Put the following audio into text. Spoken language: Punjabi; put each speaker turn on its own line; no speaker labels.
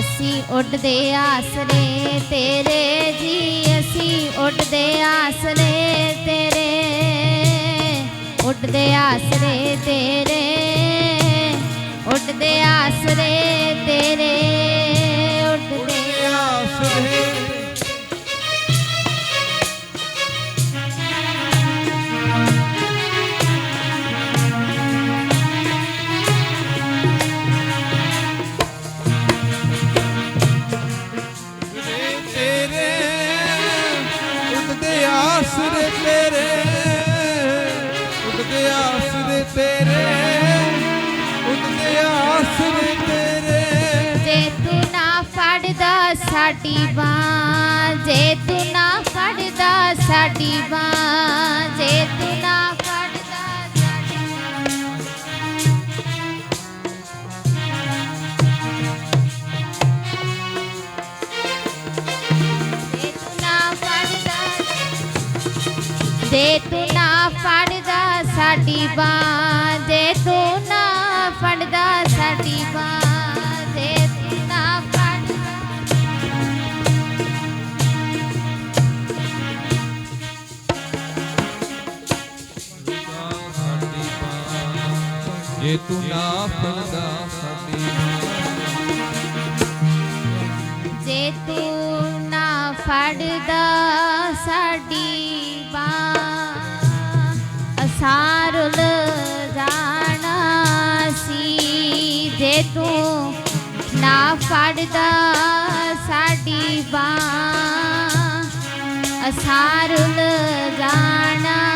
ਅਸੀਂ ਉੱਡਦੇ ਆਸਰੇ ਤੇਰੇ ਜੀ ਅਸੀਂ ਉੱਡਦੇ ਆਸਰੇ ਤੇਰੇ। ਉੱਡਦੇ ਆਸਰੇ ਤੇਰੇ ਆਸਰੇ ਤੇਰੇ ਉੱਡਦੇ
ਆਸਰੇ ਤੇਰੇ ਉੱਡਦੇ ਆਸਰੇ ਤੇਰੇ।
ਜੇ ਤੂੰ ਨਾ ਫੜਦਾ ਸਾਡੀ ਬਾਂਹ, ਜੇ ਤੂੰ ਨਾ ਫੜਦਾ ਸਾਡੀ ਬਾਂਹ, ਜੇ ਤੂੰ ਨਾ ਜੇ ਤੂੰ ਨਾ ਫੜਦਾ ਸਾਡੀ ਬਾਂਹ ਜੇ ਤੂੰ ਨਾ ਫੜਦਾ ਸਾਡੀ ਬਾਂਹ ਜੇ ਤੂੰ ਨਾ ਫੜਦਾ।
ਜੇ ਤੂੰ ਨਾ ਫੜਦਾ ਸਾਡੀ
ਜੇ ਤੂੰ ਨਾ ਫੜਦਾ ਸਾਡੀ ਜੇ ਤੂੰ ਨਾ ਫੜਦਾ ਸਾਡੀ ਬਾਂਹ। ਅਸਾਰੁਲ ਜਾਣਾ